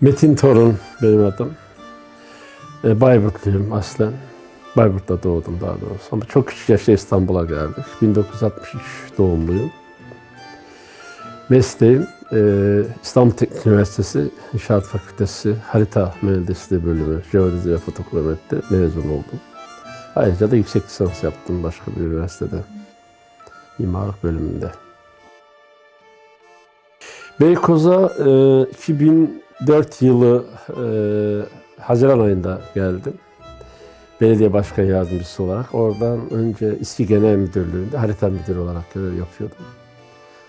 Metin Torun benim adım. E, Bayburtluyum aslen. Bayburt'ta doğdum daha doğrusu. Ama çok küçük yaşta İstanbul'a geldik. 1963 doğumluyum. Mesleğim e, İstanbul Teknik Üniversitesi İnşaat Fakültesi Harita Mühendisliği bölümü Jeodezi ve Fotogramet'te mezun oldum. Ayrıca da yüksek lisans yaptım başka bir üniversitede. Mimarlık bölümünde. Beykoz'a e, 2004 yılı e, Haziran ayında geldim. Belediye Başkan Yardımcısı olarak. Oradan önce İSKİ Genel Müdürlüğü'nde harita müdürü olarak görev yapıyordum.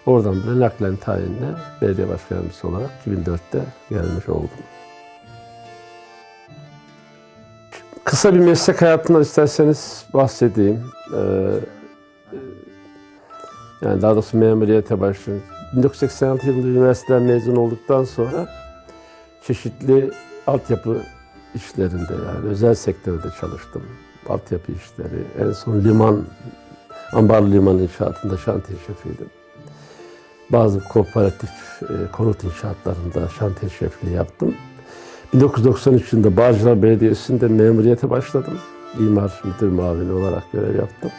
Oradan böyle naklen tayinle belediye başkan yardımcısı olarak 2004'te gelmiş oldum. Kısa bir meslek hayatından isterseniz bahsedeyim. Ee, yani daha doğrusu memuriyete başladım. 1986 yılında üniversiteden mezun olduktan sonra çeşitli altyapı işlerinde yani özel sektörde çalıştım. Altyapı işleri, en son liman, ambarlı liman inşaatında şantiye şefiydim. Bazı kooperatif e, konut inşaatlarında şantiye şefliği yaptım. 1993 yılında Bağcılar Belediyesi'nde memuriyete başladım. İmar müdür muavini olarak görev yaptım.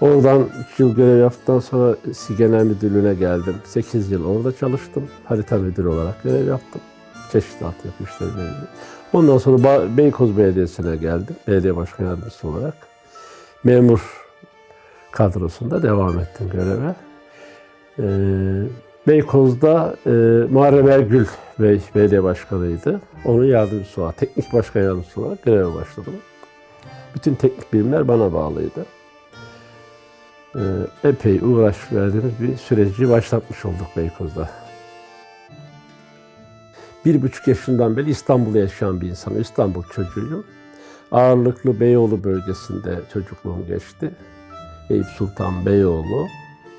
Oradan 3 yıl görev yaptıktan sonra Genel Müdürlüğü'ne geldim. 8 yıl orada çalıştım. Harita müdürü olarak görev yaptım. İşleriyle ilgili. Ondan sonra Beykoz Belediyesi'ne geldim. Belediye Başkan Yardımcısı olarak. Memur kadrosunda devam ettim göreve. Ee, Beykoz'da e, Muharrem Ergül Bey belediye başkanıydı. Onun yardımcısı olarak, teknik başkan yardımcısı olarak göreve başladım. Bütün teknik birimler bana bağlıydı. Ee, epey uğraş verdiğimiz bir süreci başlatmış olduk Beykoz'da. Bir buçuk yaşından beri İstanbul'da yaşayan bir insanım. İstanbul çocuğuyum. Ağırlıklı Beyoğlu bölgesinde çocukluğum geçti. Eyüp Sultan Beyoğlu,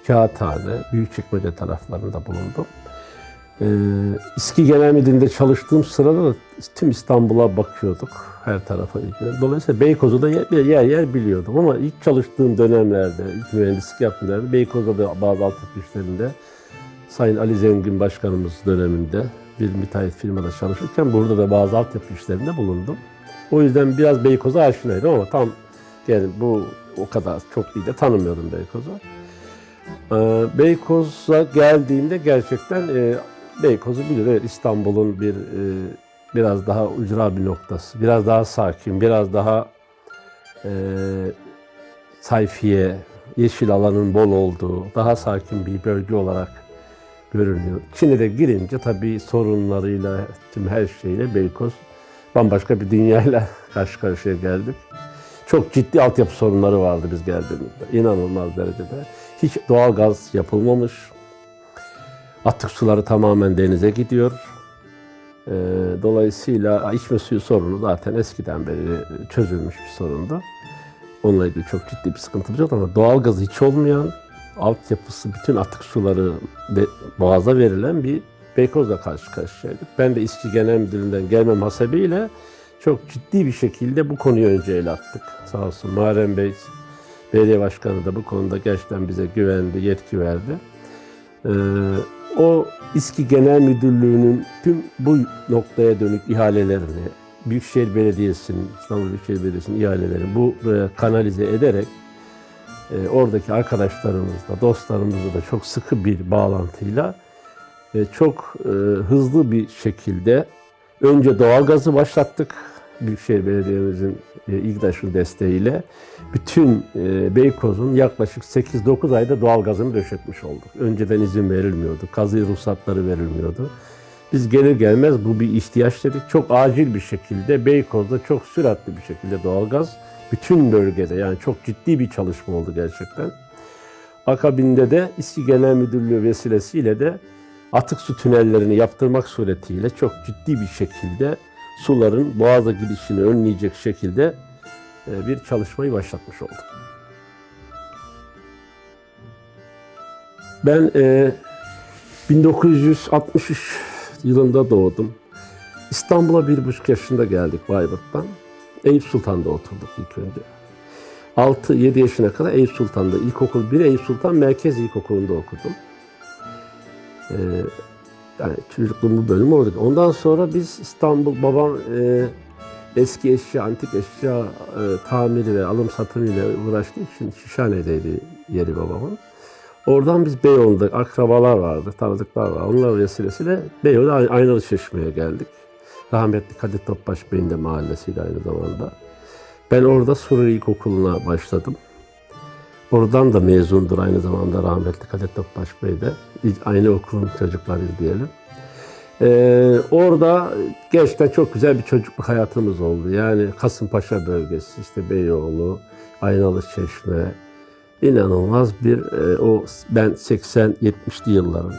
Kağıthane, Büyükçekmece taraflarında bulundum. Ee, İSKİ Genel Müdürlüğü'nde çalıştığım sırada da tüm İstanbul'a bakıyorduk her tarafa. Dolayısıyla Beykoz'u yer yer, yer biliyordum ama ilk çalıştığım dönemlerde, ilk mühendislik yaptığım dönemde Beykoz'da da bazı altyapı işlerinde Sayın Ali Zengin Başkanımız döneminde bir müteahhit firmada çalışırken burada da bazı altyapı işlerinde bulundum. O yüzden biraz Beykoz'a aşinaydım ama tam yani bu o kadar çok iyi de tanımıyordum Beykoz'u. Ee, Beykoz'a geldiğimde gerçekten e, Beykoz'u bilir. Evet, İstanbul'un bir e, biraz daha ucra bir noktası. Biraz daha sakin, biraz daha e, sayfiye, yeşil alanın bol olduğu, daha sakin bir bölge olarak görünüyor. Çin'e de girince tabii sorunlarıyla, tüm her şeyle Beykoz bambaşka bir dünyayla karşı karşıya geldik. Çok ciddi altyapı sorunları vardı biz geldiğimizde. İnanılmaz derecede. Hiç doğal gaz yapılmamış. Atık suları tamamen denize gidiyor. Ee, dolayısıyla içme suyu sorunu zaten eskiden beri çözülmüş bir sorundu. Onunla ilgili çok ciddi bir sıkıntımız yok ama doğal gazı hiç olmayan, altyapısı bütün atık suları boğaza verilen bir Beykoz'la karşı karşıyaydık. Ben de İSKİ Genel Müdürlüğü'nden gelmem hasebiyle çok ciddi bir şekilde bu konuyu önce ele attık. Sağ olsun Muharrem Bey, belediye başkanı da bu konuda gerçekten bize güvendi, yetki verdi. Ee, o İSKİ Genel Müdürlüğü'nün tüm bu noktaya dönük ihalelerini, Büyükşehir Belediyesi'nin, İstanbul Büyükşehir Belediyesi'nin ihalelerini buraya kanalize ederek e, oradaki arkadaşlarımızla, dostlarımızla da çok sıkı bir bağlantıyla e, çok e, hızlı bir şekilde önce doğalgazı başlattık. Büyükşehir Belediye'mizin e, İGDAŞ'ın desteğiyle bütün e, Beykoz'un yaklaşık 8-9 ayda doğalgazını döşetmiş olduk. Önceden izin verilmiyordu, kazı ruhsatları verilmiyordu. Biz gelir gelmez bu bir ihtiyaç dedik. Çok acil bir şekilde Beykoz'da çok süratli bir şekilde doğalgaz bütün bölgede yani çok ciddi bir çalışma oldu gerçekten. Akabinde de İSKİ Genel Müdürlüğü vesilesiyle de atık su tünellerini yaptırmak suretiyle çok ciddi bir şekilde suların boğaza gidişini önleyecek şekilde e, bir çalışmayı başlatmış olduk. Ben e, 1963 yılında doğdum. İstanbul'a bir buçuk yaşında geldik Bayburt'tan. Eyüp Sultan'da oturduk ilk önce. 6-7 yaşına kadar Eyüp Sultan'da ilkokul 1 Eyüp Sultan Merkez İlkokulu'nda okudum. Ee, yani çocukluğum bu bölüm orada. Ondan sonra biz İstanbul, babam e, eski eşya, antik eşya e, tamiri ve alım satımıyla uğraştığı için Şişhane'deydi yeri babamın. Oradan biz Beyoğlu'nda akrabalar vardı, tanıdıklar var. Onlar vesilesiyle Beyoğlu'da Aynalı Çeşme'ye geldik. Rahmetli Kadir Topbaş Bey'in de mahallesiydi aynı zamanda. Ben orada Sururi İlkokulu'na başladım. Oradan da mezundur aynı zamanda rahmetli Kadir Topbaş Bey de. Aynı okulun çocuklarıyız diyelim. Ee, orada gerçekten çok güzel bir çocukluk hayatımız oldu. Yani Kasımpaşa bölgesi, işte Beyoğlu, Aynalı Çeşme, inanılmaz bir e, o ben 80-70'li yılların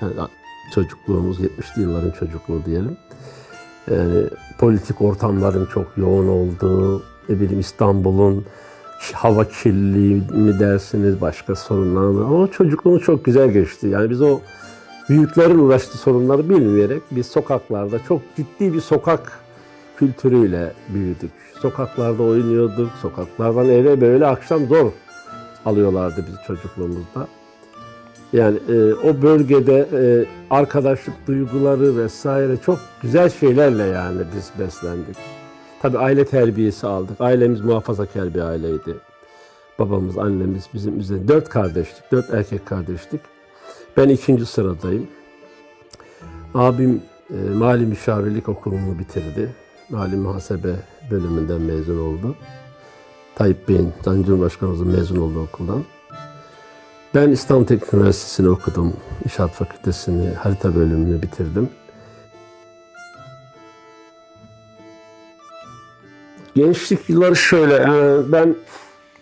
yani çocukluğumuz 70'li yılların çocukluğu diyelim. Yani politik ortamların çok yoğun olduğu, ne bileyim İstanbul'un hava kirliliği mi dersiniz, başka sorunlar mı? Ama çocukluğumuz çok güzel geçti. Yani biz o büyüklerin uğraştığı sorunları bilmeyerek biz sokaklarda çok ciddi bir sokak kültürüyle büyüdük. Sokaklarda oynuyorduk, sokaklardan eve böyle akşam zor alıyorlardı bizi çocukluğumuzda. Yani e, o bölgede e, arkadaşlık duyguları vesaire çok güzel şeylerle yani biz beslendik. Tabii aile terbiyesi aldık. Ailemiz muhafazakar bir aileydi. Babamız, annemiz bizim üzerinde. Dört kardeşlik, dört erkek kardeşlik. Ben ikinci sıradayım. Abim e, mali müşavirlik okulunu bitirdi. Mali muhasebe bölümünden mezun oldu. Tayyip Bey'in, Sayın Cumhurbaşkanımızın mezun olduğu okuldan. Ben İstanbul Teknik Üniversitesi'ni okudum. İnşaat Fakültesini, harita bölümünü bitirdim. Gençlik yılları şöyle, yani ben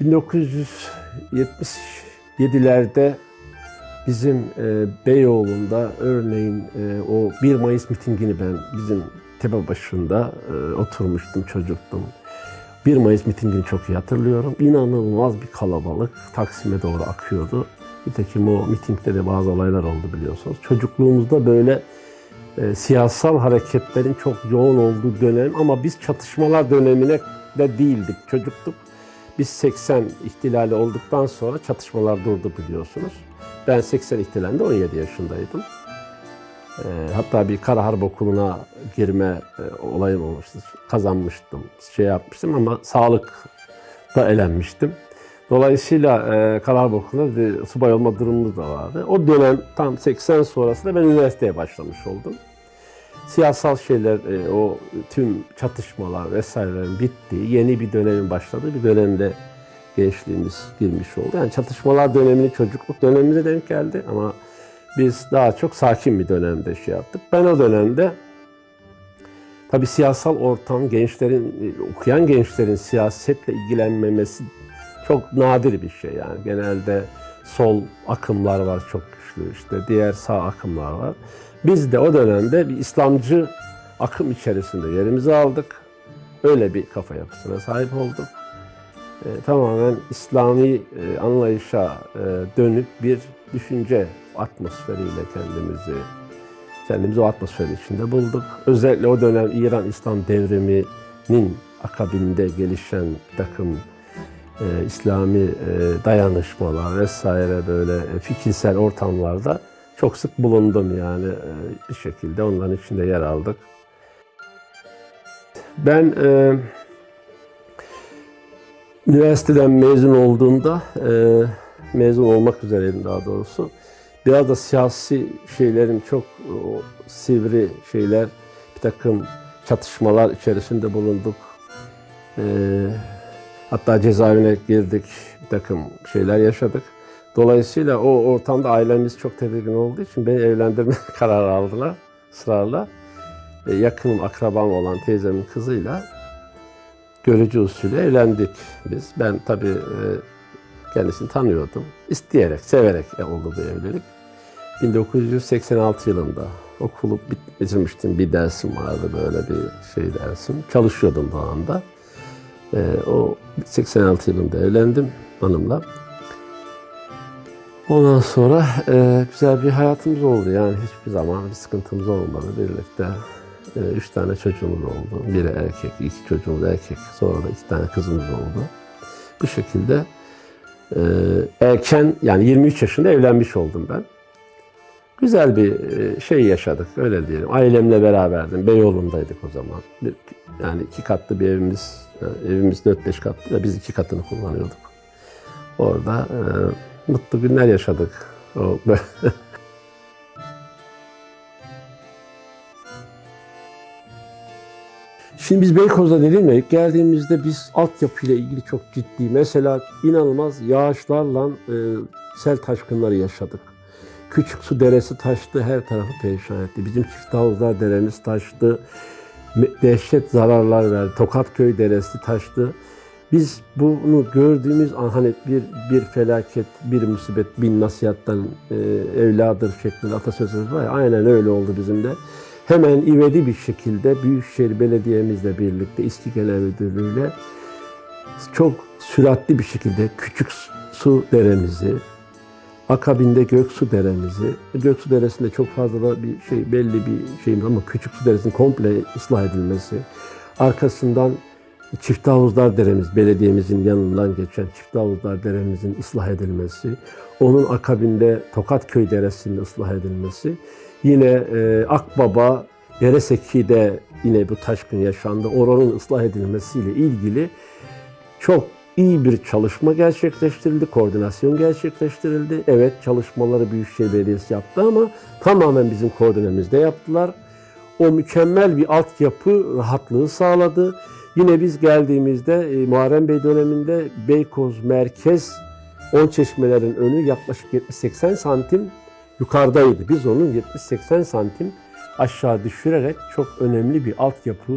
1977'lerde bizim e, Beyoğlu'nda örneğin e, o 1 Mayıs mitingini ben bizim tepe başında e, oturmuştum, çocuktum. 1 Mayıs mitingini çok iyi hatırlıyorum. İnanılmaz bir kalabalık Taksim'e doğru akıyordu. Nitekim o mitingde de bazı olaylar oldu biliyorsunuz. Çocukluğumuzda böyle e, siyasal hareketlerin çok yoğun olduğu dönem ama biz çatışmalar dönemine de değildik, çocuktuk. Biz 80 ihtilali olduktan sonra çatışmalar durdu biliyorsunuz. Ben 80 ihtilalinde 17 yaşındaydım. E, hatta bir Kara Harp Okulu'na girme e, olayım olmuştu. Kazanmıştım, şey yapmıştım ama sağlıkta elenmiştim. Dolayısıyla e, Karar Okulu'nda bir subay olma durumumuz da vardı. O dönem tam 80 sonrasında ben üniversiteye başlamış oldum. Siyasal şeyler, e, o tüm çatışmalar vesairelerin bittiği, yeni bir dönemin başladığı bir dönemde gençliğimiz girmiş oldu. Yani çatışmalar dönemini çocukluk dönemimize denk geldi ama biz daha çok sakin bir dönemde şey yaptık. Ben o dönemde tabii siyasal ortam, gençlerin, okuyan gençlerin siyasetle ilgilenmemesi çok nadir bir şey yani. Genelde sol akımlar var çok güçlü işte diğer sağ akımlar var. Biz de o dönemde bir İslamcı akım içerisinde yerimizi aldık. Öyle bir kafa yapısına sahip olduk. E, tamamen İslami e, anlayışa e, dönük bir düşünce atmosferiyle kendimizi kendimizi o atmosfer içinde bulduk. Özellikle o dönem İran İslam devriminin akabinde gelişen takım e, İslami e, dayanışmalar vesaire böyle e, fikirsel ortamlarda çok sık bulundum yani e, bir şekilde onların içinde yer aldık. Ben e, üniversiteden mezun olduğumda, e, mezun olmak üzereydim daha doğrusu. Biraz da siyasi şeylerin çok o, sivri şeyler, bir takım çatışmalar içerisinde bulunduk. Ee, hatta cezaevine girdik, bir takım şeyler yaşadık. Dolayısıyla o ortamda ailemiz çok tedirgin olduğu için beni evlendirme kararı aldılar ısrarla. Ee, yakınım, akrabam olan teyzemin kızıyla görücü usulü evlendik biz. Ben tabii e, kendisini tanıyordum. İsteyerek, severek oldu bu evlilik. 1986 yılında okulu bit- bitirmiştim. Bir dersim vardı böyle bir şey dersim. Çalışıyordum bu anda. Ee, o 86 yılında evlendim hanımla. Ondan sonra e, güzel bir hayatımız oldu. Yani hiçbir zaman bir sıkıntımız olmadı. Birlikte e, üç tane çocuğumuz oldu. Biri erkek, iki çocuğumuz erkek. Sonra da iki tane kızımız oldu. Bu şekilde e, erken yani 23 yaşında evlenmiş oldum ben. Güzel bir e, şey yaşadık öyle diyelim. Ailemle beraberdim. Beyoğlu'ndaydık o zaman. Bir, yani iki katlı bir evimiz, e, evimiz 4-5 katlı da biz iki katını kullanıyorduk. Orada e, mutlu günler yaşadık. O, Şimdi biz Beykoz'da dedim ya geldiğimizde biz altyapıyla ilgili çok ciddi mesela inanılmaz yağışlarla e, sel taşkınları yaşadık. Küçük su deresi taştı, her tarafı perişan etti. Bizim çift havuzlar deremiz taştı. Dehşet zararlar verdi. Tokatköy deresi taştı. Biz bunu gördüğümüz an hani bir bir felaket, bir musibet bin nasihattan e, evladır şeklinde atasözümüz var ya aynen öyle oldu bizim de. Hemen ivedi bir şekilde Büyükşehir Belediye'mizle birlikte İstiklal Müdürlüğü'yle çok süratli bir şekilde küçük su deremizi, akabinde Göksu Deremizi, Göksu Deresi'nde çok fazla da bir şey belli bir şeyimiz ama Küçük Su Deresi'nin komple ıslah edilmesi, arkasından Çift Havuzlar Deremiz, belediyemizin yanından geçen Çift Havuzlar Deremizin ıslah edilmesi, onun akabinde Tokatköy Deresi'nin ıslah edilmesi, yine e, Akbaba, Dereseki'de yine bu taşkın yaşandı, oranın ıslah edilmesiyle ilgili çok iyi bir çalışma gerçekleştirildi, koordinasyon gerçekleştirildi. Evet çalışmaları Büyükşehir Belediyesi yaptı ama tamamen bizim koordinemizde yaptılar. O mükemmel bir altyapı rahatlığı sağladı. Yine biz geldiğimizde e, Muharrem Bey döneminde Beykoz merkez 10 çeşmelerin önü yaklaşık 70-80 santim yukarıdaydı. Biz onun 70-80 santim aşağı düşürerek çok önemli bir altyapı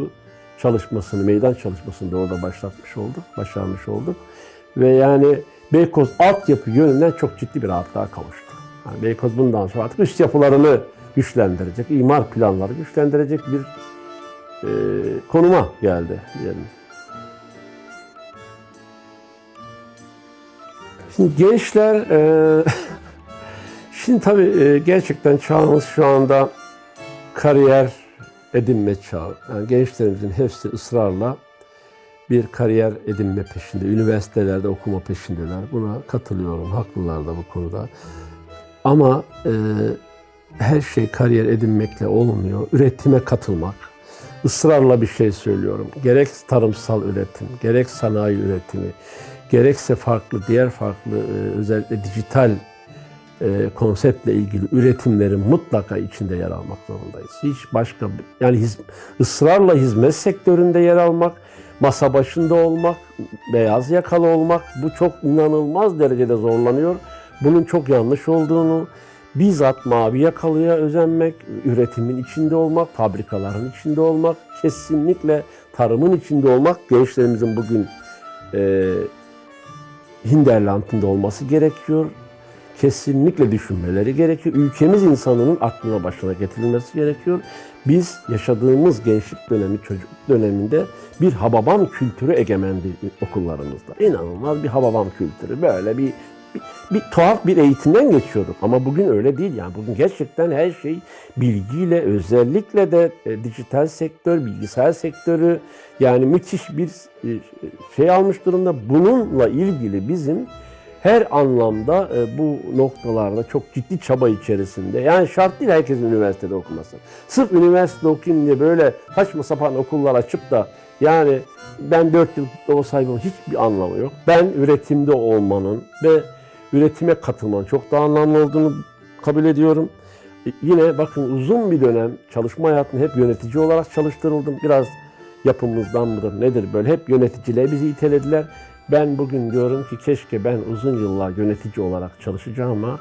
çalışmasını, meydan çalışmasını da orada başlatmış olduk, başarmış olduk. Ve yani Beykoz altyapı yönünden çok ciddi bir rahatlığa kavuştu. Yani Beykoz bundan sonra artık üst yapılarını güçlendirecek, imar planları güçlendirecek bir e, konuma geldi diyelim. Şimdi gençler, e, şimdi tabii e, gerçekten çağımız şu anda kariyer edinme çağı. Yani gençlerimizin hepsi ısrarla bir kariyer edinme peşinde, üniversitelerde okuma peşindeler. Buna katılıyorum, haklılar da bu konuda. Ama e, her şey kariyer edinmekle olmuyor. Üretime katılmak. Israrla bir şey söylüyorum. Gerek tarımsal üretim, gerek sanayi üretimi, gerekse farklı, diğer farklı e, özellikle dijital e, konseptle ilgili üretimlerin mutlaka içinde yer almak zorundayız. Hiç başka yani hiz, ısrarla hizmet sektöründe yer almak, masa başında olmak, beyaz yakalı olmak bu çok inanılmaz derecede zorlanıyor. Bunun çok yanlış olduğunu, bizzat mavi yakalıya özenmek, üretimin içinde olmak, fabrikaların içinde olmak, kesinlikle tarımın içinde olmak gençlerimizin bugün e, hinterlandında olması gerekiyor kesinlikle düşünmeleri gerekiyor. Ülkemiz insanının aklına başına getirilmesi gerekiyor. Biz yaşadığımız gençlik dönemi, çocuk döneminde bir hababam kültürü egemendi okullarımızda. İnanılmaz bir hababam kültürü. Böyle bir, bir, bir tuhaf bir eğitimden geçiyorduk. Ama bugün öyle değil. Yani bugün gerçekten her şey bilgiyle, özellikle de e, dijital sektör, bilgisayar sektörü yani müthiş bir e, şey almış durumda. Bununla ilgili bizim her anlamda e, bu noktalarda çok ciddi çaba içerisinde. Yani şart değil herkesin üniversitede okuması. Sırf üniversitede okuyayım diye böyle saçma sapan okullar açıp da yani ben 4 yıl o sahibi hiçbir anlamı yok. Ben üretimde olmanın ve üretime katılmanın çok daha anlamlı olduğunu kabul ediyorum. E, Yine bakın uzun bir dönem çalışma hayatında hep yönetici olarak çalıştırıldım. Biraz yapımızdan mıdır nedir böyle hep yöneticiler bizi itelediler. Ben bugün diyorum ki keşke ben uzun yıllar yönetici olarak çalışacağıma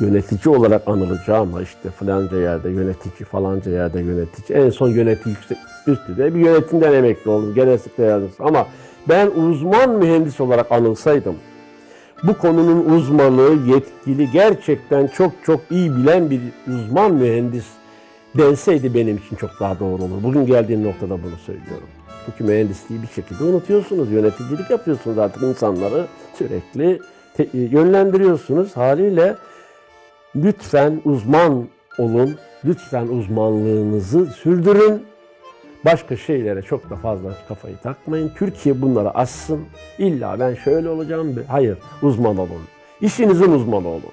yönetici olarak anılacağıma işte falanca yerde yönetici falanca yerde yönetici en son yönetici yüksek üst düzey bir yönetimden emekli oldum genel yardımcısı ama ben uzman mühendis olarak anılsaydım bu konunun uzmanı, yetkili, gerçekten çok çok iyi bilen bir uzman mühendis denseydi benim için çok daha doğru olur. Bugün geldiğim noktada bunu söylüyorum. Çünkü mühendisliği bir şekilde unutuyorsunuz. Yöneticilik yapıyorsunuz artık insanları sürekli te- yönlendiriyorsunuz. Haliyle lütfen uzman olun. Lütfen uzmanlığınızı sürdürün. Başka şeylere çok da fazla kafayı takmayın. Türkiye bunları aşsın. İlla ben şöyle olacağım. Hayır, uzman olun. İşinizin uzmanı olun.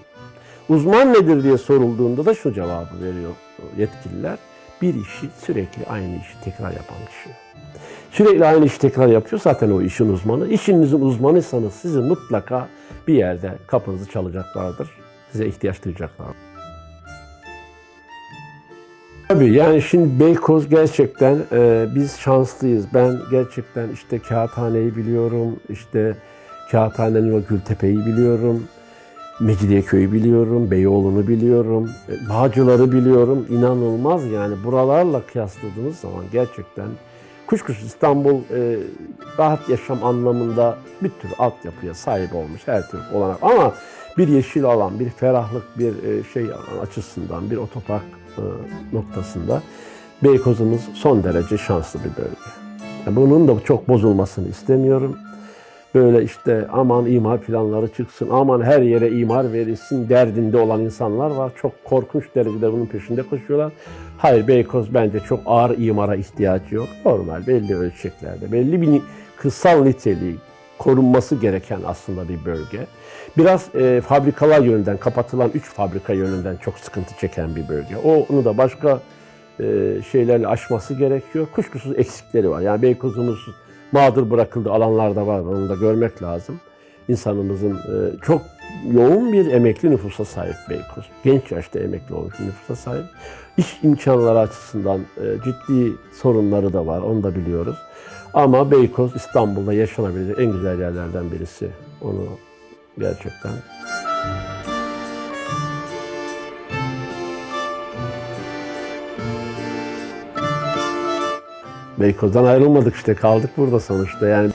Uzman nedir diye sorulduğunda da şu cevabı veriyor yetkililer. Bir işi sürekli aynı işi tekrar yapan kişi. Sürekli aynı işi tekrar yapıyor zaten o işin uzmanı. İşinizin uzmanıysanız sizi mutlaka bir yerde kapınızı çalacaklardır. Size ihtiyaç duyacaklardır. Tabii yani şimdi Beykoz gerçekten e, biz şanslıyız. Ben gerçekten işte Kağıthane'yi biliyorum, işte Kağıthane'nin o Gültepe'yi biliyorum, Mecidiyeköy'ü biliyorum, Beyoğlu'nu biliyorum, e, Bağcılar'ı biliyorum. İnanılmaz yani buralarla kıyasladığınız zaman gerçekten kuşkusuz İstanbul e, rahat yaşam anlamında bir tür altyapıya sahip olmuş her türlü olarak. Ama bir yeşil alan, bir ferahlık, bir e, şey açısından, bir otopark e, noktasında Beykoz'umuz son derece şanslı bir bölge. Bunun da çok bozulmasını istemiyorum. Böyle işte aman imar planları çıksın, aman her yere imar verilsin derdinde olan insanlar var. Çok korkunç derecede bunun peşinde koşuyorlar. Hayır Beykoz bence çok ağır imara ihtiyacı yok. Normal belli ölçeklerde, belli bir kırsal niteliği korunması gereken aslında bir bölge. Biraz e, fabrikalar yönünden, kapatılan 3 fabrika yönünden çok sıkıntı çeken bir bölge. O- Onu da başka e, şeylerle aşması gerekiyor. Kuşkusuz eksikleri var. Yani Beykoz'umuz mağdur bırakıldığı alanlar da var. Onu da görmek lazım. İnsanımızın e, çok yoğun bir emekli nüfusa sahip Beykoz. Genç yaşta emekli olmuş nüfusa sahip. İş imkanları açısından e, ciddi sorunları da var. Onu da biliyoruz. Ama Beykoz İstanbul'da yaşanabilecek en güzel yerlerden birisi. Onu gerçekten Beykoz'dan ayrılmadık işte kaldık burada sonuçta yani.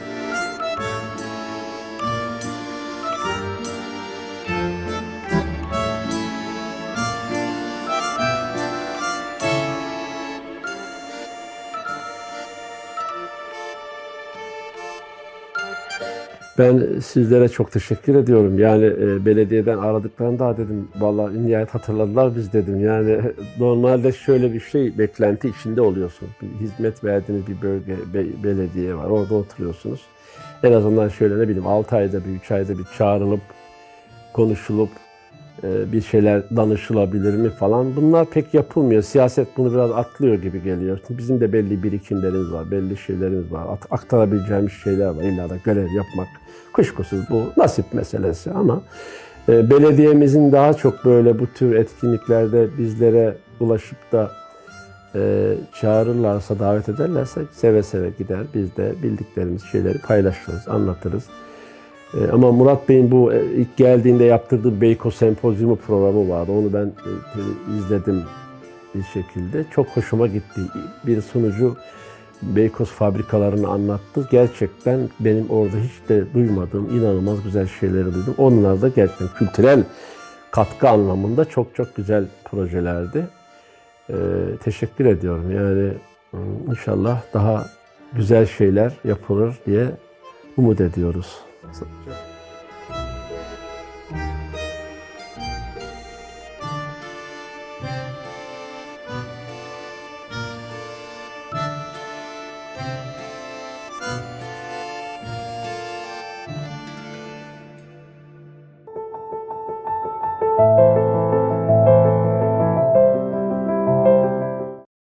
Ben sizlere çok teşekkür ediyorum. Yani e, belediyeden aradıklarında dedim vallahi nihayet hatırladılar biz dedim. Yani normalde şöyle bir şey beklenti içinde oluyorsun. Bir hizmet verdiğiniz bir bölge, be- belediye var. Orada oturuyorsunuz. En azından şöyle ne bileyim 6 ayda bir, 3 ayda bir çağrılıp konuşulup bir şeyler danışılabilir mi falan. Bunlar pek yapılmıyor. Siyaset bunu biraz atlıyor gibi geliyor. Bizim de belli birikimlerimiz var, belli şeylerimiz var. Aktarabileceğimiz şeyler var. İlla da görev yapmak. Kuşkusuz bu nasip meselesi ama e, belediyemizin daha çok böyle bu tür etkinliklerde bizlere ulaşıp da e, çağırırlarsa, davet ederlerse seve seve gider. Biz de bildiklerimiz şeyleri paylaşırız, anlatırız. E, ama Murat Bey'in bu e, ilk geldiğinde yaptırdığı Beykoz Sempozyumu programı vardı. Onu ben e, izledim bir şekilde. Çok hoşuma gitti. Bir sunucu Beykoz fabrikalarını anlattı. Gerçekten benim orada hiç de duymadığım inanılmaz güzel şeyleri duydum. Onlar da gerçekten kültürel katkı anlamında çok çok güzel projelerdi. E, teşekkür ediyorum. Yani inşallah daha güzel şeyler yapılır diye umut ediyoruz. Çok